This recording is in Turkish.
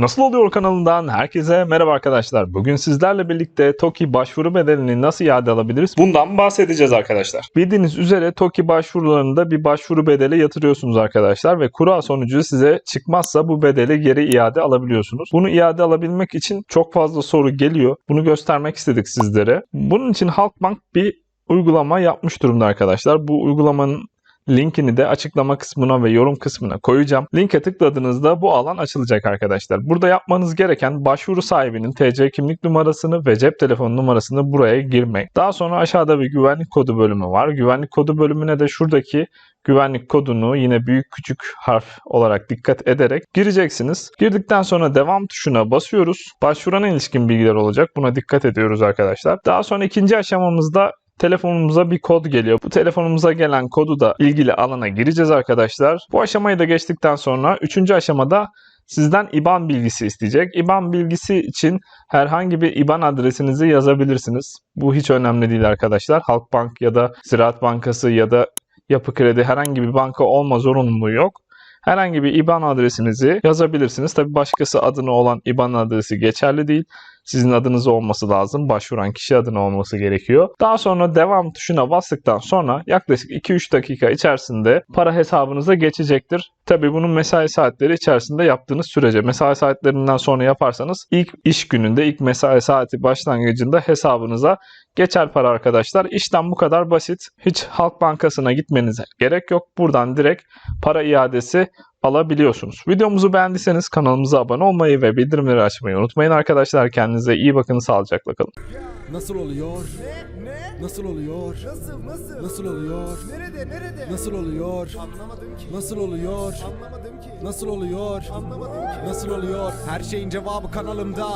Nasıl oluyor kanalından herkese merhaba arkadaşlar. Bugün sizlerle birlikte TOKİ başvuru bedelini nasıl iade alabiliriz? Bundan bahsedeceğiz arkadaşlar. Bildiğiniz üzere TOKİ başvurularında bir başvuru bedeli yatırıyorsunuz arkadaşlar ve kura sonucu size çıkmazsa bu bedeli geri iade alabiliyorsunuz. Bunu iade alabilmek için çok fazla soru geliyor. Bunu göstermek istedik sizlere. Bunun için Halkbank bir uygulama yapmış durumda arkadaşlar. Bu uygulamanın Linkini de açıklama kısmına ve yorum kısmına koyacağım. Linke tıkladığınızda bu alan açılacak arkadaşlar. Burada yapmanız gereken başvuru sahibinin TC kimlik numarasını ve cep telefonu numarasını buraya girmek. Daha sonra aşağıda bir güvenlik kodu bölümü var. Güvenlik kodu bölümüne de şuradaki güvenlik kodunu yine büyük küçük harf olarak dikkat ederek gireceksiniz. Girdikten sonra devam tuşuna basıyoruz. Başvurana ilişkin bilgiler olacak. Buna dikkat ediyoruz arkadaşlar. Daha sonra ikinci aşamamızda telefonumuza bir kod geliyor. Bu telefonumuza gelen kodu da ilgili alana gireceğiz arkadaşlar. Bu aşamayı da geçtikten sonra üçüncü aşamada sizden IBAN bilgisi isteyecek. IBAN bilgisi için herhangi bir IBAN adresinizi yazabilirsiniz. Bu hiç önemli değil arkadaşlar. Halkbank ya da Ziraat Bankası ya da Yapı Kredi herhangi bir banka olma zorunluluğu yok. Herhangi bir IBAN adresinizi yazabilirsiniz. Tabi başkası adına olan IBAN adresi geçerli değil. Sizin adınız olması lazım. Başvuran kişi adına olması gerekiyor. Daha sonra devam tuşuna bastıktan sonra yaklaşık 2-3 dakika içerisinde para hesabınıza geçecektir. Tabi bunun mesai saatleri içerisinde yaptığınız sürece mesai saatlerinden sonra yaparsanız ilk iş gününde ilk mesai saati başlangıcında hesabınıza geçer para arkadaşlar. İşlem bu kadar basit. Hiç Halk Bankası'na gitmenize gerek yok. Buradan direkt para iadesi alabiliyorsunuz. Videomuzu beğendiyseniz kanalımıza abone olmayı ve bildirimleri açmayı unutmayın arkadaşlar. Kendinize iyi bakın, sağlıcakla kalın. Nasıl oluyor? Ne? Ne? Nasıl oluyor? Nasıl? Nasıl? Nasıl oluyor? Nerede? Nerede? Nasıl oluyor? Anlamadım ki. Nasıl oluyor? Anlamadım ki. Nasıl oluyor? Anlamadım ki. Nasıl oluyor? Her şeyin cevabı kanalımda.